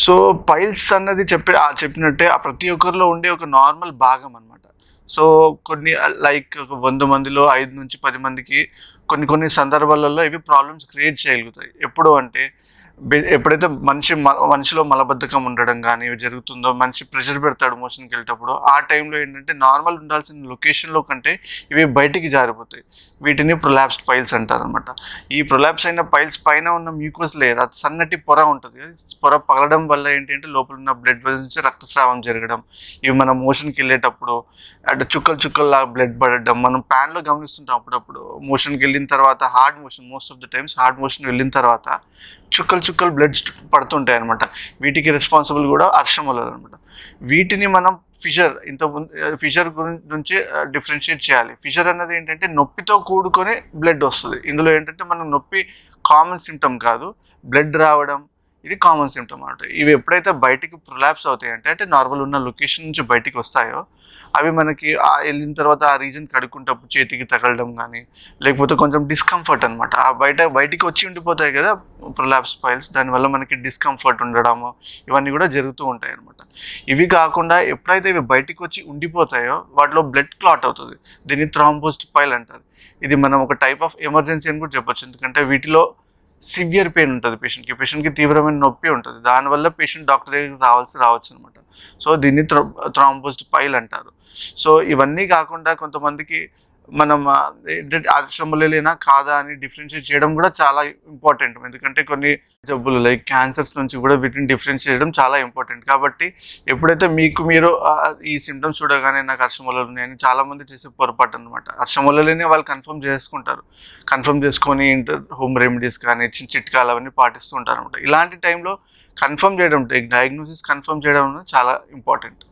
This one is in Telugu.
సో పైల్స్ అన్నది చెప్పి ఆ చెప్పినట్టే ఆ ప్రతి ఒక్కరిలో ఉండే ఒక నార్మల్ భాగం అనమాట సో కొన్ని లైక్ ఒక వంద మందిలో ఐదు నుంచి పది మందికి కొన్ని కొన్ని సందర్భాలలో ఇవి ప్రాబ్లమ్స్ క్రియేట్ చేయగలుగుతాయి. ఎప్పుడు అంటే ఎప్పుడైతే మనిషి మ- మనిషిలో మలబద్ధకం ఉండడం కానీ ఇవి జరుగుతుందో మనిషి ప్రెషర్ పెడతాడు మోషన్కి వెళ్ళేటప్పుడు ఆ టైంలో ఏంటంటే నార్మల్ ఉండాల్సిన లొకేషన్లో కంటే ఇవి బయటికి జారిపోతాయి. వీటిని ప్రొలాప్స్డ్ పైల్స్ అంటారు అనమాట ఈ ప్రొలాప్స్ అయిన పైల్స్ పైన ఉన్న మ్యూకోస్ లేయర్ అది సన్నటి పొర ఉంటుంది పొర పగలడం వల్ల ఏంటంటే లోపల ఉన్న బ్లడ్ నుంచి రక్తస్రావం జరగడం ఇవి మనం మోషన్కి వెళ్ళేటప్పుడు అటు చుక్కలు చుక్కల్లా బ్లడ్ పడడం మనం ప్యాన్లో గమనిస్తుంటాం అప్పుడప్పుడు. మోషన్కి వెళ్ళిన తర్వాత hard motion most of the times hard motion వెళ్ళిన తర్వాత చుక్కలు చుక్కలు బ్లడ్ పడుతుంటాయి అనమాట వీటికి రెస్పాన్సిబుల్ కూడా అర్షములు అనమాట వీటిని మనం ఫిషర్ ఇంత ఫిషర్ గురించి నుంచి డిఫరెన్షియేట్ చేయాలి. ఫిషర్ అన్నది ఏంటంటే నొప్పితో కూడుకొని బ్లడ్ వస్తుంది. ఇందులో ఏంటంటే మనం నొప్పి కామన్ సిమ్టమ్ కాదు. బ్లడ్ రావడం ఇది కామన్ సిమ్టమ్ అనమాట ఇవి ఎప్పుడైతే బయటికి ప్రొలాప్స్ అవుతాయి అంటే అంటే నార్మల్ ఉన్న లొకేషన్ నుంచి బయటికి వస్తాయో అవి మనకి ఆ వెళ్ళిన తర్వాత ఆ రీజన్ కడుక్కుంటప్పుడు చేతికి తగలడం కానీ లేకపోతే కొంచెం డిస్కంఫర్ట్ అనమాట ఆ బయట బయటికి వచ్చి ఉండిపోతాయి కదా ప్రొలాప్స్ ఫైల్స్ దానివల్ల మనకి డిస్కంఫర్ట్ ఉండడము ఇవన్నీ కూడా జరుగుతూ ఉంటాయి అనమాట ఇవి కాకుండా ఎప్పుడైతే ఇవి బయటికి వచ్చి ఉండిపోతాయో వాటిలో బ్లడ్ క్లాట్ అవుతుంది. దీన్ని థ్రాంబోస్ట్ పైల్ అంటారు. ఇది మనం ఒక టైప్ ఆఫ్ ఎమర్జెన్సీ అని కూడా చెప్పొచ్చు. ఎందుకంటే వీటిలో సివియర్ పెయిన్ ఉంటుంది పేషెంట్కి పేషెంట్కి తీవ్రమైన నొప్పి ఉంటుంది. దానివల్ల పేషెంట్ డాక్టర్ దగ్గరికి రావాల్సి రావచ్చు అనమాట సో దీన్ని థ్రాంబోస్డ్ పైల్ అంటారు. సో ఇవన్నీ కాకుండా కొంతమందికి మనం లేనా కాదా అని డిఫరెన్షియేట్ చేయడం కూడా చాలా ఇంపార్టెంట్ ఎందుకంటే కొన్ని జబ్బులు లైక్ క్యాన్సర్స్ నుంచి కూడా వీటిని డిఫరెన్స్ చేయడం చాలా ఇంపార్టెంట్ కాబట్టి ఎప్పుడైతే మీకు మీరు ఈ సిమ్టమ్స్ చూడగానే నాకు హర్షములలు ఉన్నాయని చాలామంది చేసే పొరపాటు అనమాట హర్షములలోనే వాళ్ళు కన్ఫర్మ్ చేసుకుంటారు. కన్ఫర్మ్ చేసుకొని ఇంటర్ హోమ్ రెమెడీస్ కానీ చిన్న చిట్కాలు అవన్నీ పాటిస్తూ ఉంటారు అనమాట ఇలాంటి టైంలో కన్ఫర్మ్ చేయడం డయాగ్నోసిస్ కన్ఫర్మ్ చేయడం అనేది చాలా ఇంపార్టెంట్